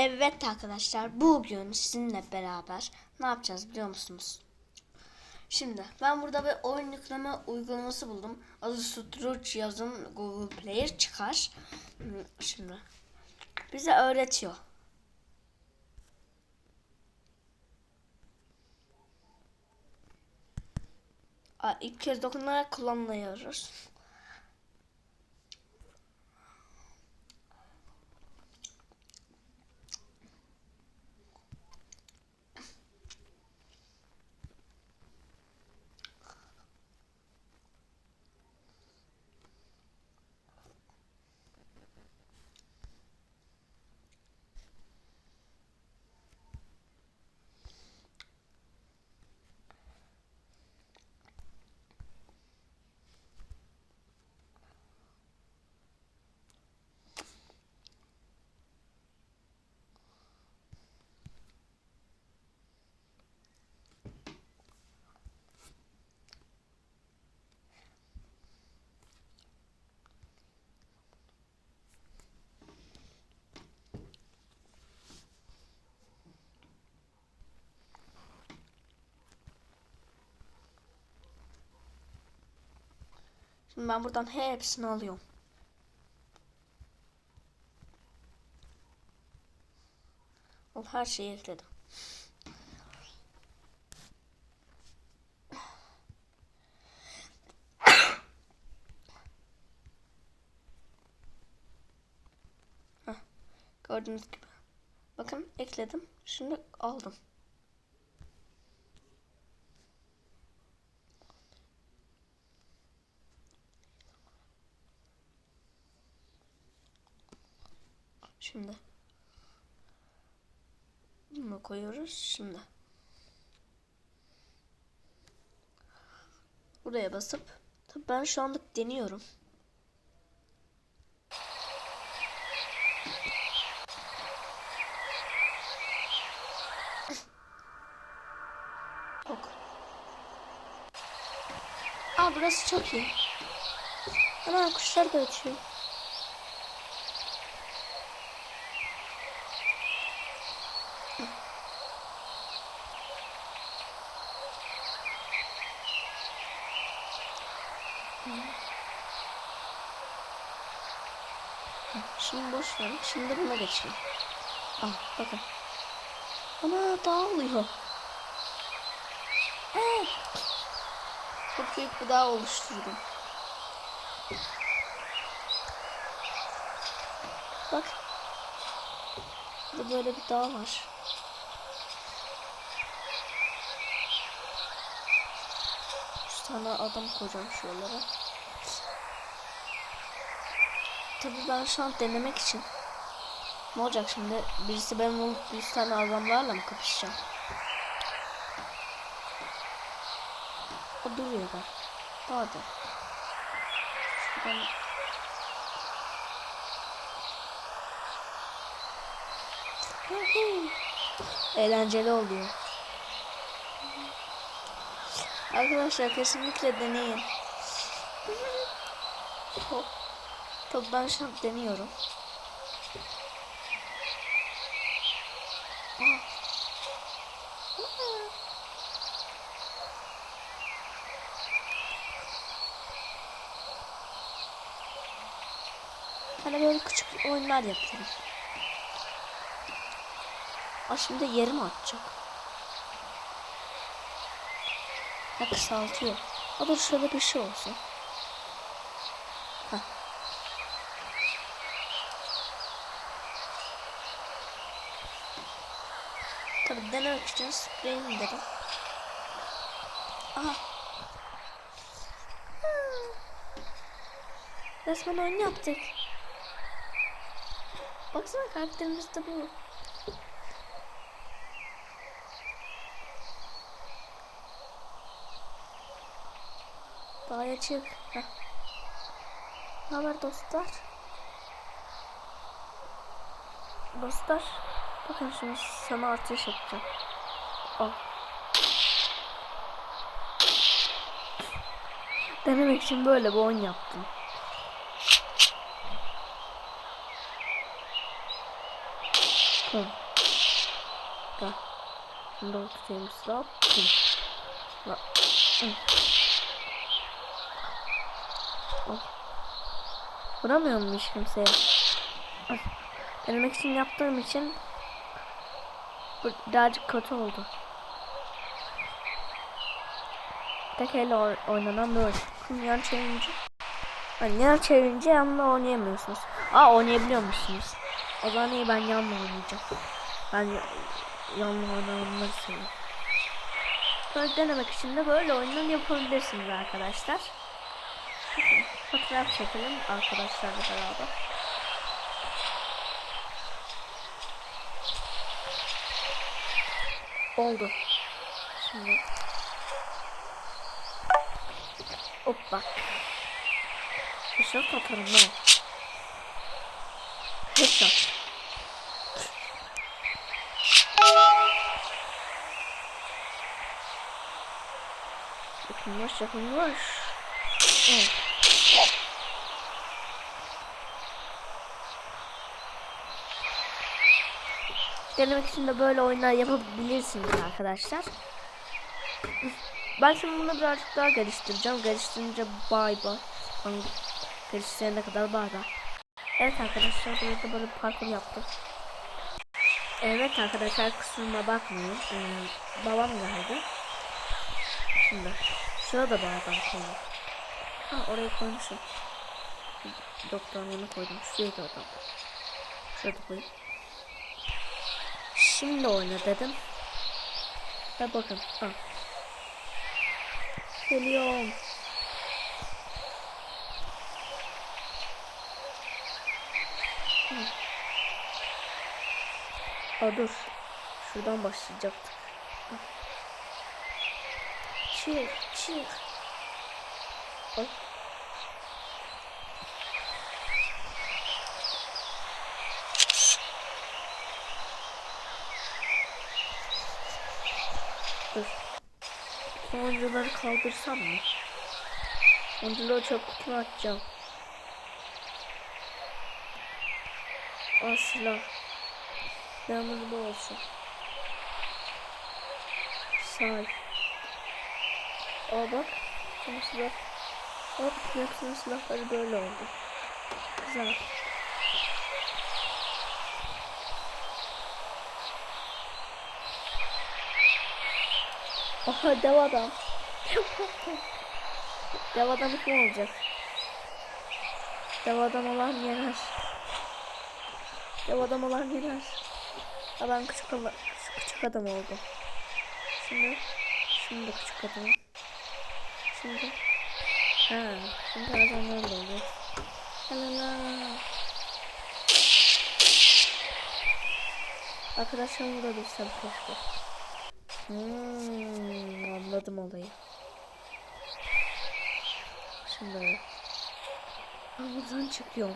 Evet arkadaşlar bugün sizinle beraber ne yapacağız biliyor musunuz? Şimdi ben burada bir oyun yükleme uygulaması buldum. Adı Struch yazın Google Player çıkar. Hmm, Şimdi bize öğretiyor. Aa, İlk kez dokunarak kullanıyoruz. Şimdi ben buradan hepsini alıyorum. Al her şeyi ekledim. Gördüğünüz gibi. Bakın ekledim. Şimdi aldım. Şimdi. Bunu koyuyoruz şimdi. Buraya basıp tabii ben şu anlık deniyorum. Yok. Aa burası çok iyi. Ana kuşlar da ötüyor. Şimdi boş ver. Şimdi buna geçelim. Ah bakın. Ana dağılıyor. Evet. Çok büyük bir dağ oluşturdum. Bak. Burada böyle bir dağ var. Tane adam koyacağım şuralara. Tabii ben şu an denemek için. Ne olacak şimdi? Birisi benim olup 100 tane adamlarla mı kapışacağım? O duruyor bak. Hadi. Şuradan... Yuhu. Eğlenceli oluyor. Arkadaşlar kesinlikle deneyin. Hop. Tabii ben şu an deniyorum. Hani böyle küçük oyunlar yapıyorum. Aa şimdi yerimi atacak. Ha kısaltıyor. Aa dur şöyle bir şey olsun. Heh. Tabii denemek için spreyim dedim. Aha. Hmm. Resmen oyun yaptık. Baksana karakterimiz de bu. Daha çık. Heh. Ne haber dostlar? Dostlar. Bakın şimdi sana ateş edeceğim. Al. Denemek için böyle bir oyun yaptım. Pum. Gel. Şimdi o tutayım sıra. Pum. La. Hı. Oh. Vuramıyorum hiç kimseye. Denemek için yaptığım için bu birazcık kötü oldu. Tek elle oy- oynanan. Şimdi yan çevirince hani yan çevirince yanla oynayamıyorsunuz. Aa oynayabiliyormuşsunuz. O zaman iyi ben yanla oynayacağım. Ben ya- yanla oynamayı seviyorum. Böyle denemek için de böyle oyunlar yapabilirsiniz arkadaşlar. Fotoğraf çekelim arkadaşlarla beraber. Oldu. Şimdi Hoppa. Headshot atarım ben. Headshot. Yakınlaş yakınlaş. Evet. Denemek için de böyle oyunlar yapabilirsiniz arkadaşlar. Ben şimdi bunu birazcık daha geliştireceğim. Geliştirince bay bay. Geliştirene kadar bay bay. Evet arkadaşlar burada böyle parkur yaptım. Evet arkadaşlar kusuruma bakmayın. Ee, babam geldi. Şimdi şurada bir adam koydum. Ha oraya koymuşum. Doktorun yanına koydum. Şuraya da adam. Şurada koyayım. Şimdi oyna dedim. Ve bakın. Ha. Geliyorum. Aa dur. Şuradan başlayacaktık. Çık çık. Ay. Dur. Sonuncuları kaldırsam mı? Sonuncuları çöp kutuna atacağım. Silah. Silahımız bu olsun. Sağ. Aa bak. Şimdi silah. Bak hepsinin silahları böyle oldu. Güzel. Aha dev adam. dev adam kim olacak? Dev adam olan yener. Dev adam olan yener. Ha ben küçük, ala- küçük, adam oldum. Şimdi, şimdi küçük adam. Şimdi, ha, şimdi adamlar da oluyor. Halala. Arkadaşlarım da bilsem keşke. Hmm, anladım olayı. Şimdi buradan çıkıyorum.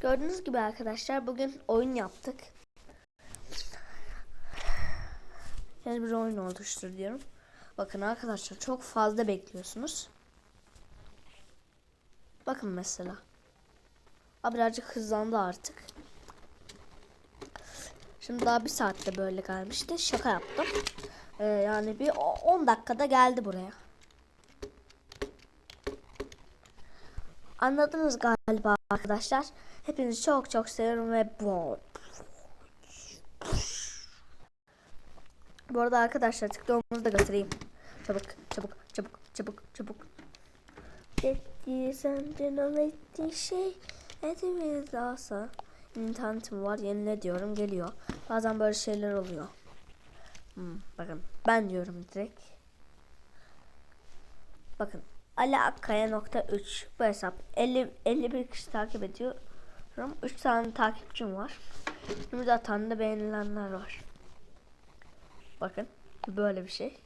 Gördüğünüz gibi arkadaşlar bugün oyun yaptık. Yani bir oyun oluştur diyorum. Bakın arkadaşlar çok fazla bekliyorsunuz. Bakın mesela. Aa, birazcık hızlandı artık. Şimdi daha bir saatte böyle gelmişti. Şaka yaptım. Ee, yani bir o- 10 dakikada geldi buraya. Anladınız galiba arkadaşlar. Hepinizi çok çok seviyorum ve bu. Bu arada arkadaşlar TikTok'umuzu da göstereyim. Çabuk çabuk çabuk çabuk çabuk. Ettiği senden ettiği şey etimiz olsa. İnternetim var yenile diyorum geliyor. Bazen böyle şeyler oluyor. Hmm, bakın ben diyorum direkt. Bakın Ali Akkaya nokta 3 bu hesap 50, 51 kişi takip ediyorum. 3 tane takipçim var. 24 tane de beğenilenler var. Bakın böyle bir şey.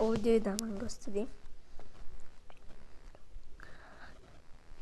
O videoyu da hemen göstereyim.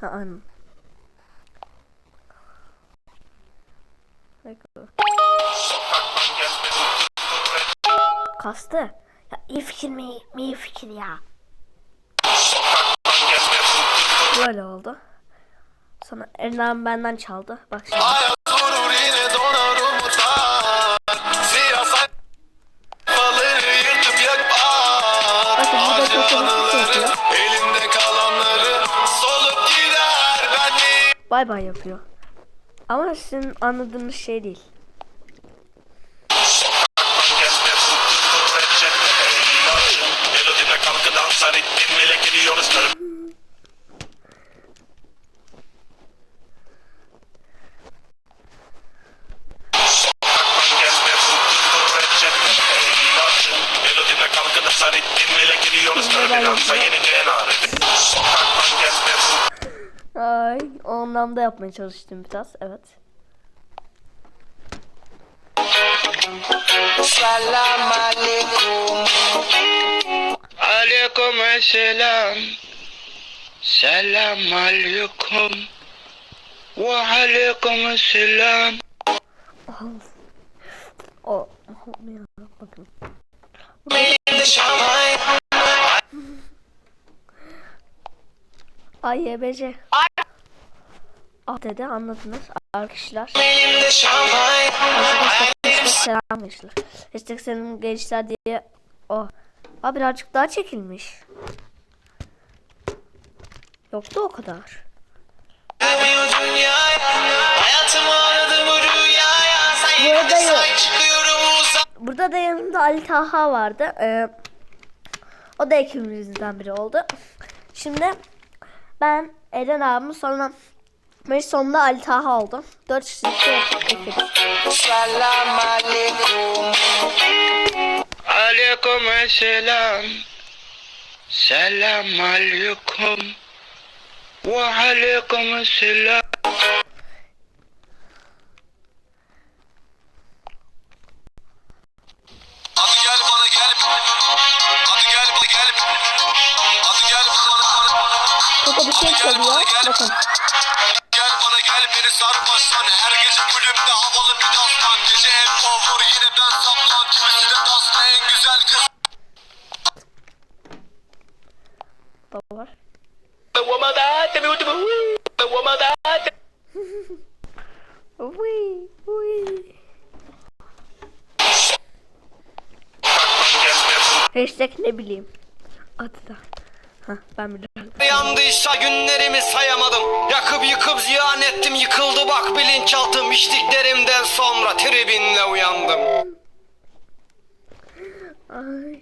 Ha. Bekle. Kastı. Ya iyi fikir mi? İyi fikir ya. Böyle oldu. Sonra Erdem benden çaldı. Bak şimdi. Bay bay yapıyor. Ama sizin anladığınız şey değil. Anlamda yapmaya çalıştım biraz. Evet. Salam alaikum Aleyküm selam. Selam aleyküm. Ve aleyküm selam. O ya, bakın. AYBC. Ah dedi anladınız arkadaşlar. Selam gençler. Hashtag selam gençler diye o. Aa birazcık daha çekilmiş. Yoktu o kadar. Demiyor dünyaya Hayatımı aradım bu rüyaya Sen Bu yine arada de yok. Burada da yanımda Ali Taha vardı. Ee, o da ekibimizden biri oldu. Şimdi ben Eren abim sonra ve sonunda Ali Taha oldu. Dört kişilik bir ekip. Salam alaikum Aleyküm selam. Selam aleyküm. Ve aleyküm selam. Hadi gel bana gel Hadi gel bana gel Hadi gel bana bana Burada bir şey çalıyor. Bakın. Uy. Hashtag ne bileyim. Adı da. Hah ben biliyorum. Yandıysa günlerimi sayamadım Yakıp yıkıp ziyan ettim yıkıldı bak bilinçaltım içtiklerimden sonra tribinle uyandım Ay.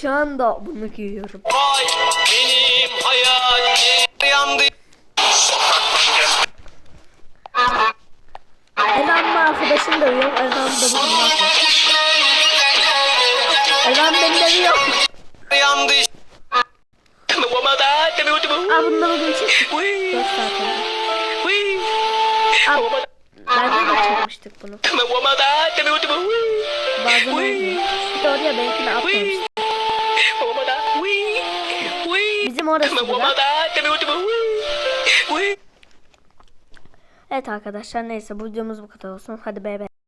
Şu anda bunu giyiyorum. Vay benim hayalim Yandı Mi arkadaşım dövüyor. Eren da bunu. Eren beni dövüyor. yandıysa Aa bunda bugün çektik. 4 saat önce. Aa, bence de çekmiştik bunu. Bazen olmuyor. Bir de oraya benimkini atmamıştık. Bizim orası bile. Evet arkadaşlar neyse bu videomuz bu kadar olsun. Hadi bay bay.